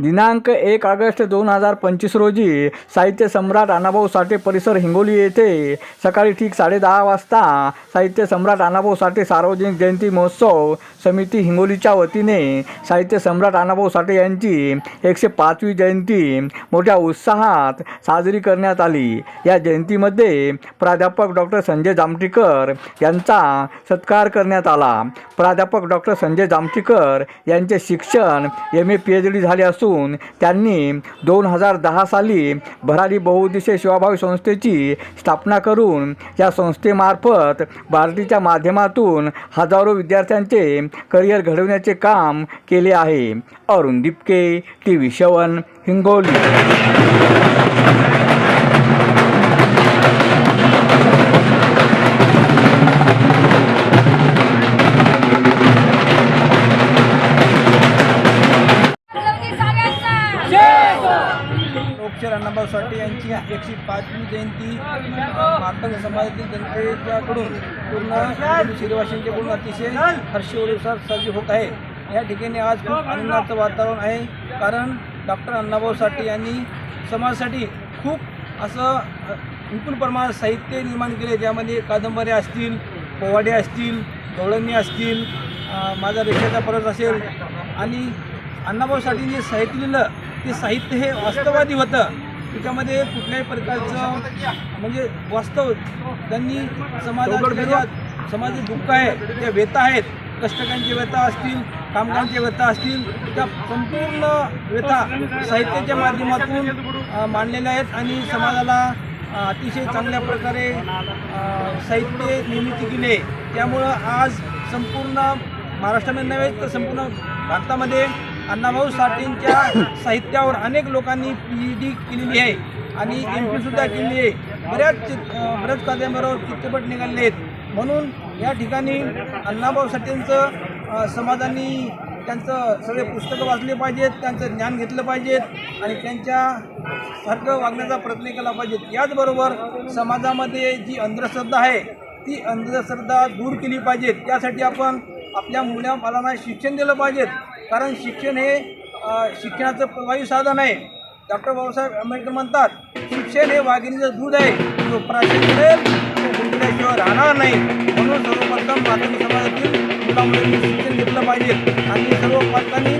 दिनांक एक ऑगस्ट दोन हजार पंचवीस रोजी साहित्य सम्राट अण्णाभाऊ साठे परिसर हिंगोली येथे सकाळी ठीक साडेदहा वाजता साहित्य सम्राट अण्णाभाऊ साठे सार्वजनिक जयंती महोत्सव समिती हिंगोलीच्या वतीने साहित्य सम्राट अण्णाभाऊ साठे यांची एकशे पाचवी जयंती मोठ्या उत्साहात साजरी करण्यात आली. या जयंतीमध्ये प्राध्यापक डॉक्टर संजय जामठीकर यांचा सत्कार करण्यात आला. प्राध्यापक डॉक्टर संजय जामठीकर यांचे शिक्षण M A P H D झाले असून त्यांनी दोन हजार दहा साली भरारी बहुउद्देशीय सेवाभावी संस्थेची स्थापना करून या संस्थेमार्फत भारतीच्या माध्यमातून हजारो विद्यार्थ्यांचे करिअर घडवण्याचे काम केले आहे. अरुण दिपके टी व्ही शवन हिंगोली. लोकशाहीर अण्णाभाऊ साठे यांची एकशे पाचवी जयंती भारताच्या समाजातील जनतेच्याकडून पूर्ण हिंदू अतिशय हर्षोल्लासात साजरी होत आहे. या ठिकाणी आज खूप आनंदाचं वातावरण आहे. कारण डॉक्टर अण्णाभाऊ साठे यांनी समाजासाठी खूप असं विपुल प्रमाणात साहित्य निर्माण केले. ज्यामध्ये कादंबऱ्या असतील पोवाडे असतील गवळणी असतील माझा रेषाचा परत असेल. आणि अण्णाभाऊ साठेंनी साहित्य लिहिलं. ते साहित्य हे वास्तववादी होतं. त्याच्यामध्ये कुठल्याही प्रकारचं म्हणजे वास्तव त्यांनी समाजाच्या ज्या समाजाचे दुःख आहे त्या व्यथा आहेत. कष्टकांची व्यथा असतील कामगारांच्या व्यथा असतील त्या संपूर्ण व्यथा साहित्याच्या माध्यमातून मांडलेल्या आहेत आणि समाजाला अतिशय चांगल्या प्रकारे साहित्य निर्मिती केली आहे. त्यामुळं आज संपूर्ण महाराष्ट्रामध्ये नव्हे तर संपूर्ण भारतामध्ये अण्णाभाऊ साठेंच्या साहित्यावर अनेक लोकांनी पी डी केलेली आहे. आणि एम पीसुद्धा केलेली आहे. बऱ्याच चित बऱ्याच कादंबऱ्यावर चित्रपट निघाले आहेत. म्हणून या ठिकाणी अण्णाभाऊ साठेंचं समाजाने त्यांचं सगळे पुस्तकं वाचले पाहिजेत त्यांचं ज्ञान घेतलं पाहिजेत आणि त्यांच्या सारखं वागण्याचा प्रयत्न केला पाहिजेत. याचबरोबर समाजामध्ये जी अंधश्रद्धा आहे ती अंधश्रद्धा दूर केली पाहिजेत. त्यासाठी आपण आपल्या मुलाबालांना शिक्षण दिलं पाहिजेत. कारण शिक्षण हे शिक्षणाचं प्रभावी साधन आहे. डॉक्टर बाबासाहेब आंबेडकर म्हणतात शिक्षण हे वाघिणीचं दूध आहे. जो प्राशन करेल तो गुंतल्याशिवाय राहणार नाही. म्हणून सर्वप्रथम मातंग समाजातील मुलामुलांनी शिक्षण घेतलं पाहिजे. आणि सर्व पालकांनी